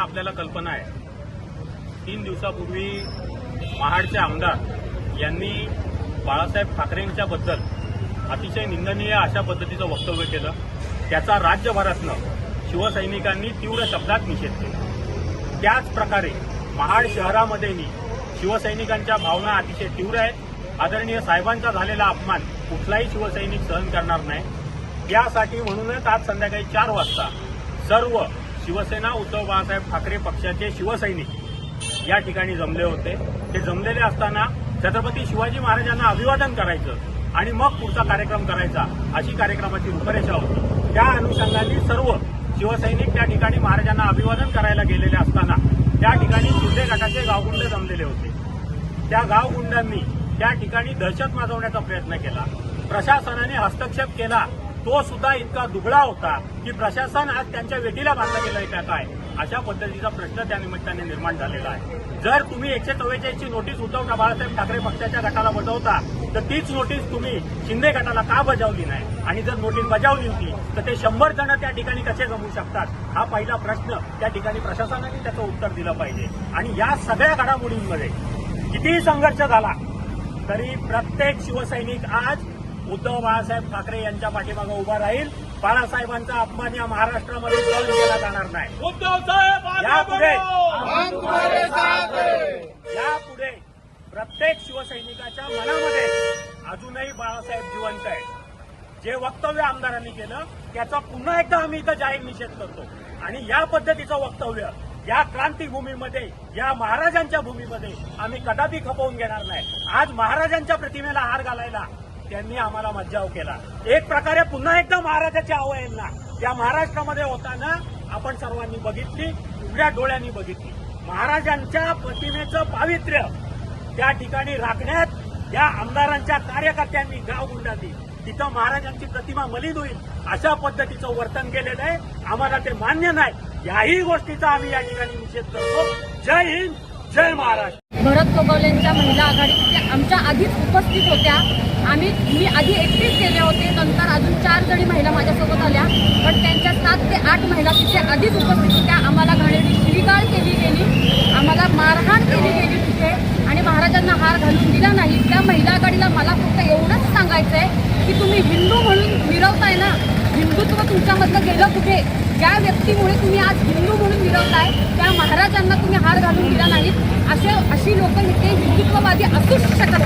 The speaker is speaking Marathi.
आपल्याला कल्पना आहे. तीन दिवसापूर्वी महाडचे आमदार यांनी बाळासाहेब ठाकरेंच्या बद्दल अतिशय निंदनीय अशा पद्धतीचं वक्तव्य केलं. त्याचा राज्यभरातनं शिवसैनिकांनी तीव्र शब्दात निषेध केला. त्याच प्रकारे महाड शहरामध्येही शिवसैनिकांच्या भावना अतिशय तीव्र आहेत. आदरणीय साहेबांचा झालेला अपमान कुठलाही शिवसैनिक सहन करणार नाही. यासाठी म्हणूनच आज संध्याकाळी चार वाजता सर्व शिवसेना उद्धव बाळासाहेब ठाकरे पक्षाचे शिवसैनिक या ठिकाणी जमले होते. ते जमलेले असताना छत्रपती शिवाजी महाराजांना अभिवादन करायचं आणि मग पुढचा कार्यक्रम करायचा अशी कार्यक्रमाची रूपरेषा होती. त्या अनुषंगाने सर्व शिवसैनिक त्या ठिकाणी महाराजांना अभिवादन करायला गेलेले असताना त्या ठिकाणी शिंदे गटाचे गावगुंड जमलेले होते. त्या गावगुंडांनी त्या ठिकाणी दहशत माजवण्याचा प्रयत्न केला. प्रशासनाने हस्तक्षेप केला. तो सुद्धा इतका दुबळा होता की प्रशासन आज त्यांच्या वेटीला बांधला गेलंय का काय? अशा पद्धतीचा प्रश्न त्या निमित्ताने निर्माण झालेला आहे. जर तुम्ही एकशे चव्वेचाळीसची नोटीस उद्धव बाळासाहेब ठाकरे पक्षाच्या गटाला बजावता तर तीच नोटीस तुम्ही शिंदे गटाला का बजावली नाही? आणि जर नोटीस बजावली होती तर ते शंभर जण त्या ठिकाणी कसे जमू शकतात? हा पहिला प्रश्न त्या ठिकाणी प्रशासनाने त्याचं उत्तर दिलं पाहिजे. आणि या सगळ्या घडामोडींमध्ये कितीही संघर्ष झाला तरी प्रत्येक शिवसैनिक आज उद्धव बाळासाहेब ठाकरे यांच्या पाठीमागे उभा राहील. बाळासाहेबांचा अपमान या महाराष्ट्रामध्ये सहन केला जाणार नाही. उद्धव साहेब आगे यापुढे यापुढे प्रत्येक शिवसैनिकाच्या मनामध्ये अजूनही बाळासाहेब जिवंत आहेत. जे वक्तव्य आमदारांनी केलं त्याचा पुन्हा एकदा आम्ही इथं जाहीर निषेध करतो. आणि या पद्धतीचं वक्तव्य या क्रांतीभूमीमध्ये या महाराजांच्या भूमीमध्ये आम्ही कदापि खपवून घेणार नाही. आज महाराजांच्या प्रतिमेला हार घालायला त्यांनी आम्हाला मज्जाव केला. एक प्रकारे पुन्हा एकदा महाराजाच्या आवयांना या महाराष्ट्रामध्ये होताना आपण सर्वांनी बघितली उघड्या डोळ्यांनी बघितली. महाराजांच्या प्रतिमेचं पावित्र्य त्या ठिकाणी राखण्यात या आमदारांच्या कार्यकर्त्यांनी गाव गावगुंडांनी तिथं महाराजांची प्रतिमा मलिन होईल अशा पद्धतीचं वर्तन केलेलं आहे. आम्हाला ते मान्य नाही. याही गोष्टीचा आम्ही या ठिकाणी निषेध करतो. जय हिंद जय महाराष्ट्र. भरत गोगावलेंच्या महिला आघाडी त्या आमच्या आधीच उपस्थित होत्या. आम्ही मी आधी एकटीच गेले होते नंतर अजून चार जणी महिला माझ्यासोबत आल्या. पण त्यांच्या सात ते आठ महिला तिथे आधीच उपस्थित होत्या. आम्हाला घाणेरी शिवीगाळ केली गेली. आम्हाला मारहाण केली गेली तिथे. आणि महाराजांना हार घालून दिला नाही. त्या महिला आघाडीला मला फक्त एवढंच सांगायचं आहे की तुम्ही हिंदू म्हणून मिरवताय ना हिंदुत्व तुमच्यामधलं गेलं कुठे? ज्या व्यक्तीमुळे तुम्ही आज हिंदू म्हणून मिरवताय त्या महाराजांना तुम्ही हार घालून दिला नाहीत. असे अशी लोक इथे हिंदुत्ववादी असूच शकत